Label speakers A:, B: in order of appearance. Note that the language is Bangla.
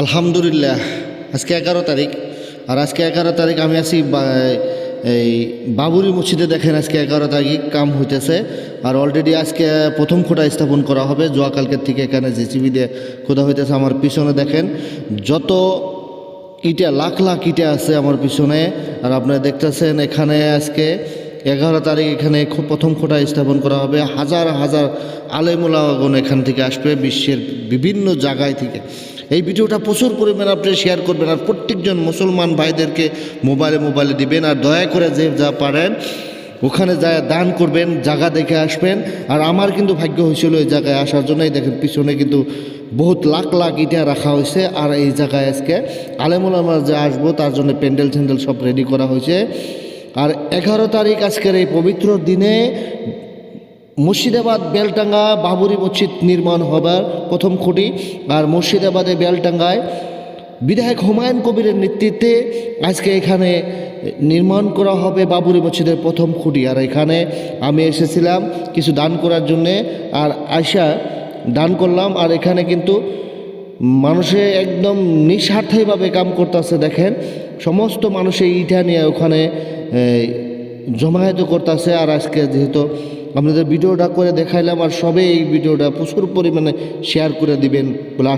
A: আলহামদুলিল্লাহ, আজকে এগারো তারিখ। আর আজকে এগারো তারিখ আমি আছি এই বাবুরি মসজিদে দেখেন আজকে এগারো তারিখ কাম হইতেছে। আর অলরেডি আজকে প্রথম খোঁটা স্থাপন করা হবে, জোয়াকালকের থেকে এখানে জেসিবি দিয়ে খোদা হইতেছে আমার পিছনে দেখেন। যত ইটা, লাখ লাখ ইটা আছে আমার পিছনে, আর আপনারা দেখতেছেন এখানে আজকে এগারো তারিখ এখানে প্রথম খোঁটা স্থাপন করা হবে। হাজার হাজার আলেমুলাগণ এখান থেকে আসবে বিশ্বের বিভিন্ন জায়গায় থেকে। এই ভিডিওটা প্রচুর পরিমাণে আপনি শেয়ার করবেন আর প্রত্যেকজন মুসলমান ভাইদেরকে মোবাইলে মোবাইলে দিবেন আর দয়া করে যে যা পারেন, ওখানে যায় দান করবেন, জায়গা দেখে আসবেন। আর আমার কিন্তু ভাগ্য হয়েছিল এই জায়গায় আসার জন্যই। দেখেন, পিছনে কিন্তু বহুত লাখ লাখ ইটা রাখা হয়েছে। আর এই জায়গায় আজকে আলেমুল আমার যে আসব, তার জন্য প্যান্ডেল ট্যান্ডেল সব রেডি করা হয়েছে। আর এগারো তারিখ আজকের এই পবিত্র দিনে মুর্শিদাবাদ বেলটাঙ্গা বাবুরি মসজিদ নির্মাণ হবার প্রথম খুঁটি আর মুর্শিদাবাদে বেলটাঙ্গায় বিধায়ক হুমায়ুন কবিরের নেতৃত্বে আজকে এখানে নির্মাণ করা হবে বাবুরি মসজিদের প্রথম খুঁটি। আর এখানে আমি এসেছিলাম কিছু দান করার জন্যে আর আয়সা দান করলাম। আর এখানে কিন্তু মানুষে একদম নিঃস্বার্থীভাবে কাম করতেছে দেখেন। সমস্ত মানুষে ইটা নিয়ে ওখানে জমায়েত করতেছে। আর আজকে যেহেতু আপনাদের ভিডিওটা করে দেখাইলাম আর সবে এই ভিডিওটা প্রচুর পরিমাণে শেয়ার করে দিবেন। বলে